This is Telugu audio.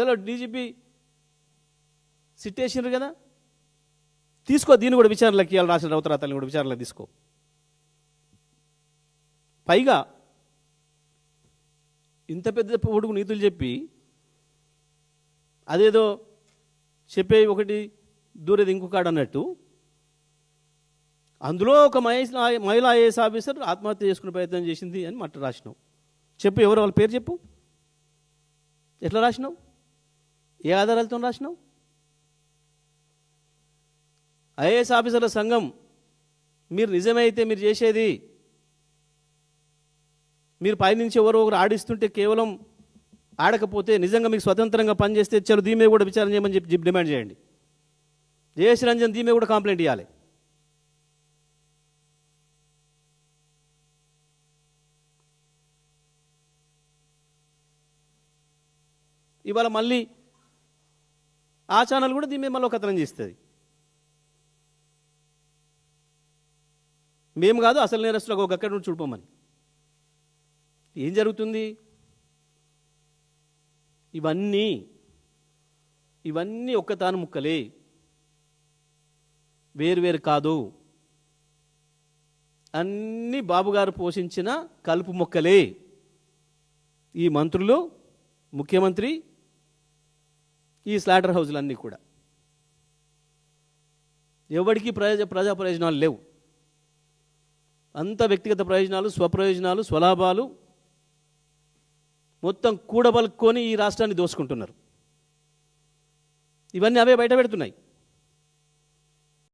చలో డీజీపీ సిట్ వేసినారు కదా? తీసుకో దీన్ని కూడా విచారణలోకి ఇవాళ రాసిన రౌతరాతల్ని కూడా విచారణలోకి తీసుకో. పైగా ఇంత పెద్ద పొడుగు నీతులు చెప్పి అదేదో చెప్పే ఒకటి దూరేది ఇంకొకడు అన్నట్టు అందులో ఒక మహిళ మహిళా ఐఏఎస్ ఆఫీసర్ ఆత్మహత్య చేసుకునే ప్రయత్నం చేసింది అని మట్ట రాసినావు. చెప్పు ఎవరు వాళ్ళ పేరు చెప్పు? ఎట్లా రాసినావు? ఏ ఆధారాలతో రాసినావు? ఐఏఎస్ ఆఫీసర్ల సంఘం మీరు నిజమైతే మీరు చేసేది మీరు పైనుంచి ఎవరో ఒకరు ఆడిస్తుంటే కేవలం ఆడకపోతే నిజంగా మీకు స్వతంత్రంగా పనిచేస్తే చలో దీని మీద కూడా విచారణ చేయమని చెప్పి డిమాండ్ చేయండి. జయేష్ రంజన్ దీని మీద కూడా కంప్లైంట్ ఇవ్వాలి ఇవాళ మళ్ళీ ఆ ఛానల్ కూడా దీని మీద మళ్ళీ ఒక కథనం చేస్తుంది. మేము కాదు అసలు నేరస్తులకు ఒక అక్కడ నుంచి చూడిపోమని ఏం జరుగుతుంది? ఇవన్నీ ఇవన్నీ ఒక్కతాను ముక్కలే. వేరువేరు కాదు. అన్నీ బాబుగారు పోషించిన కలుపు మొక్కలే. ఈ మంత్రులు ముఖ్యమంత్రి ఈ స్లాటర్ హౌజ్లన్నీ కూడా. ఎవరికి ప్రయోజ ప్రజా ప్రయోజనాలు లేవు. అంత వ్యక్తిగత ప్రయోజనాలు స్వప్రయోజనాలు స్వలాభాలు మొత్తం కూడబలుక్కొని ఈ రాష్ట్రాన్ని దోసుకుంటున్నారు. ఇవన్నీ అవే బయట పెడుతున్నాయి.